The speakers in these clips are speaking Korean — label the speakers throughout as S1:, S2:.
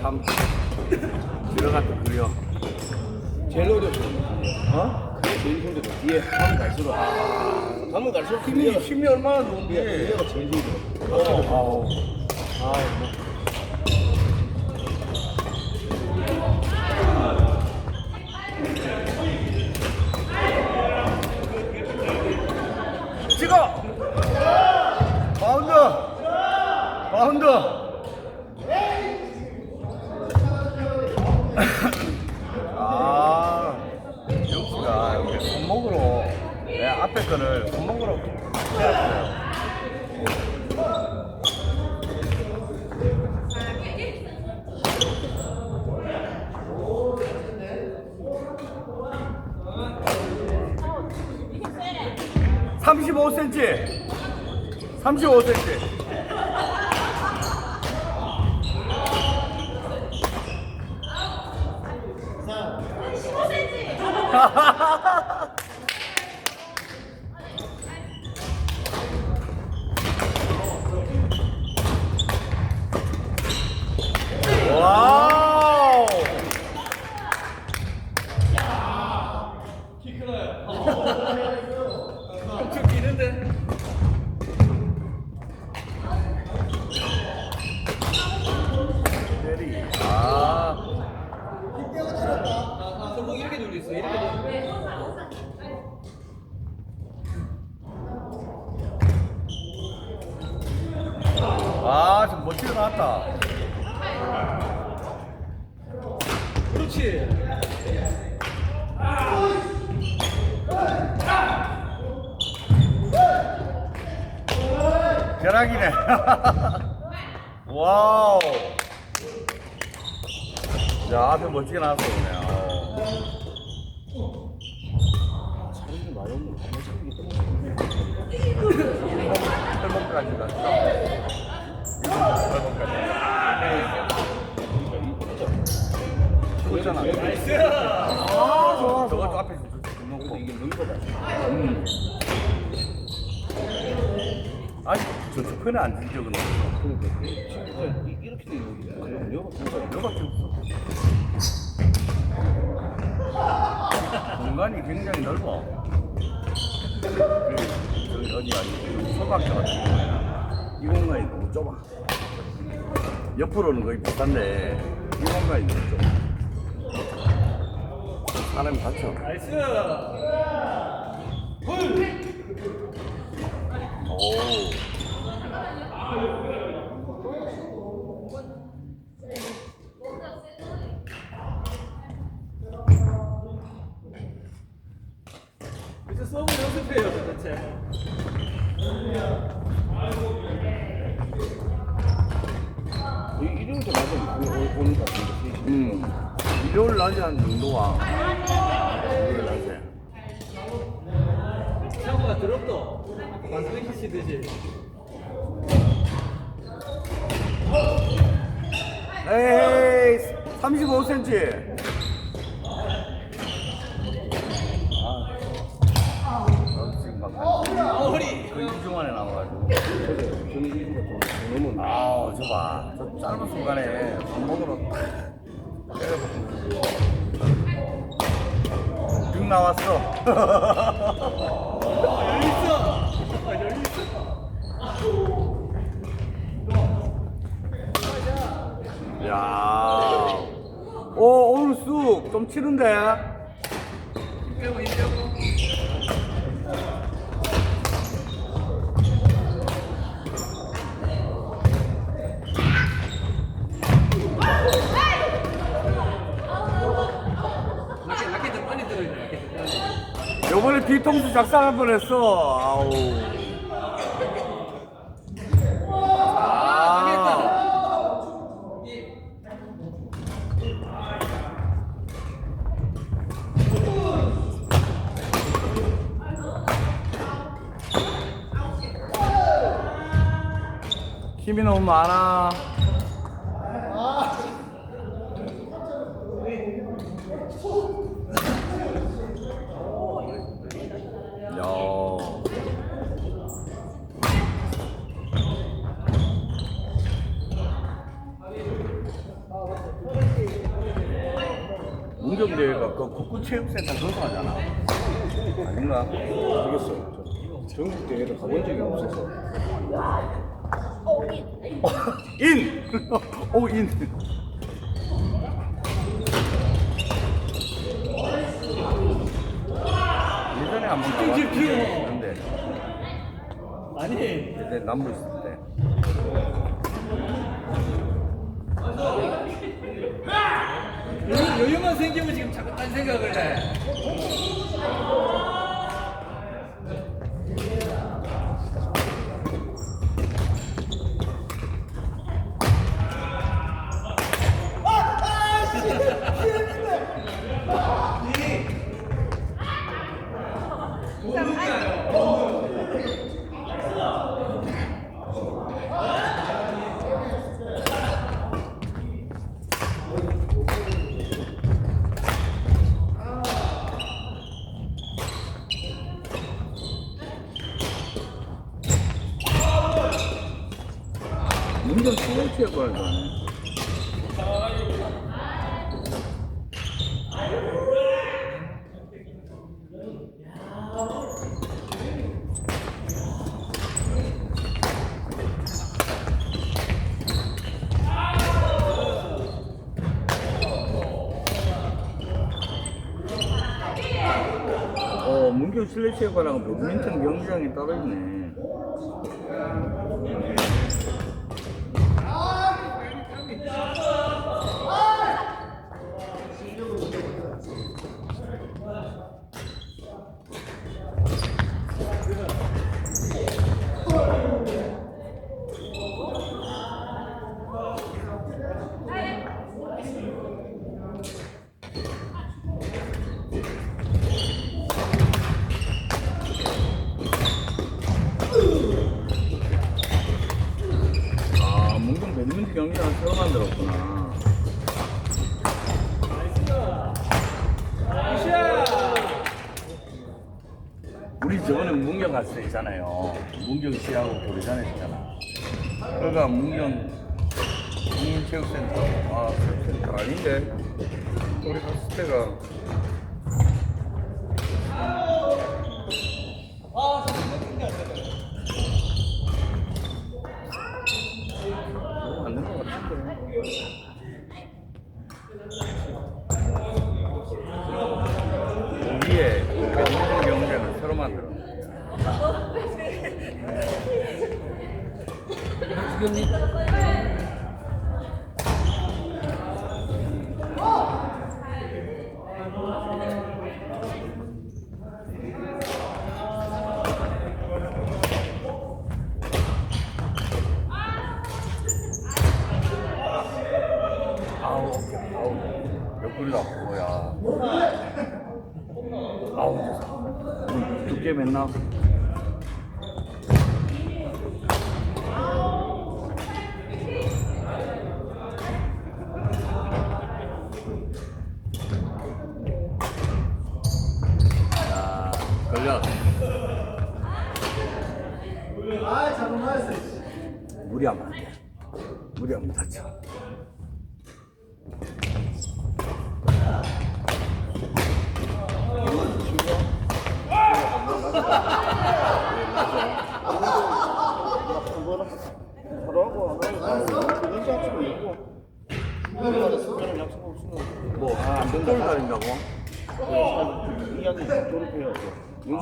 S1: 참 들어갔다 그려.
S2: 제일 어려워.
S1: 어?
S2: 그게 제일 힘들어. 뒤에 가면 갈수록. 가면 갈수록
S1: 힘이
S2: 힘이
S1: 얼마나
S2: 예,
S1: 좋은데.
S2: 그게가 제일 힘들어.
S1: 어. 아이고. 찍어! 바운드! 바운드! 아, 영수가 이렇게 손목으로 내 앞에 거를 손목으로 돼요. 35cm. 35cm. 와우! 나왔다.
S2: 그렇지.
S1: 벼락이네. 와우. 야, 앞에 멋지게 나왔어, 저 앞에 좀
S2: 눈보다.
S1: 음. 아니, 저쪽 편에 앉은 적은 없어.
S2: 그러니까 이렇게 돼 있는 게 그냥 여가
S1: 없어. 공간이 굉장히 넓어. 그, 어디 아니 소각교 같은 경우에는 이 공간이 너무 좁아. 옆으로는 거의 비슷한데 이 공간이 너무 좁아. 사람이 다쳐.
S2: 나이스.
S1: 오.
S2: 서브 연습해요 도대체. 같은데.
S1: 음. 일요일 낮에 한 정도가 일요일 낮에.
S2: 창구가 드롭도 완성해 시듯이.
S1: 에이, 35cm. 아, 너 지금 막 한-
S2: 허리.
S1: 그 이중간에 아, 저 봐. 저 짧은 순간에 손목으로. 등 나왔어.
S2: 여유 있어.
S1: 야. 오, 오늘 쑥 좀 치는데.
S2: 빼고 이 빼고. 라켓 라켓 빨리 들어야 돼. 라켓 빨리.
S1: 요번에 뒤통수 작살 한번 했어. 아우. 아. 힘이 너무 많아. 야. 문경대회가 그 국구체육센터 거기서 하잖아. 아닌가?
S2: 모르겠어요. 저 전국 대회를 가본 적이 없어서.
S1: 인! 오, 인! 예전에 한번 가봤는데 있는데
S3: 아니
S1: 그때 남부
S3: 여유, 여유만 생기면 지금 자꾸 딴 생각을 해.
S1: 문 경 체육체육관에서 어, 문경 실내체육관하고 배드민턴 경기장이 따로 있네. 아, 문경 배드민턴 경기장 새로 만들었구나. 우리 저번에 문경 갔을 때 있잖아요. 문경시하고 교류전 했잖아. 그러니까 문경 국민체육센터, 아, 체육센터 아닌데. 우리 갔을 때가. 너무 안된 것 같은데. 위에 배드민턴 경기장을 새로 만들었네. 아우, 아우, 옆구리가 뭐야. 아우, 음, 두께 걸려. 무리하면 안 돼. 무리하면 다쳐. 뭐, 안 된다. 다닌다고?
S2: 이야기 뭐?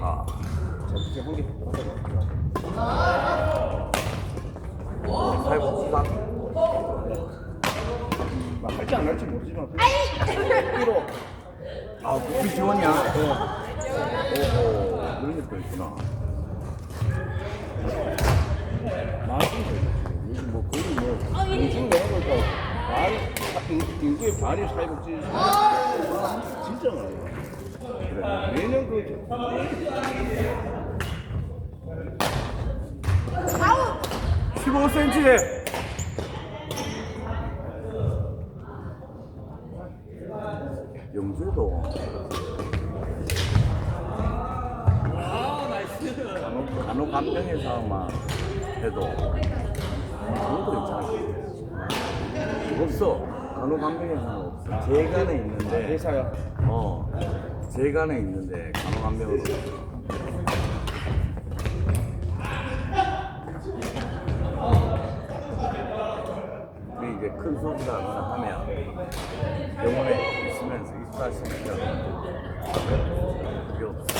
S1: 아,
S2: 한개
S1: 살고 수상?
S2: 할지 안 할지 모르지만 필요
S1: 아, 국비 지원이야? 오호, 그런 게또 있구나.
S2: 요즘 뭐 거의 뭐 공중 내는 거니까 반 인구의 반이 사회복지 진짜 많아요. 그래. 매년 그
S1: 15cm! 영주도
S3: 아 나이스.
S1: 간혹, 간혹 감정에서만 해도 그것도 괜찮아. 없어. 간호간병에서는 없어. 제간에 있는데.
S2: 회사야.
S1: 어. 제간에 있는데 간호간병은 없어. 이제 큰 소리가 하거나 하면 병원에 있으면서 입사시키면 그게 없어.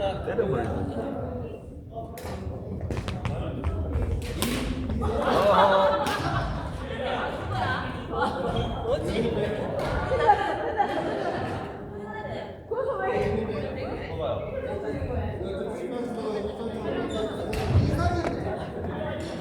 S1: 때려버리네.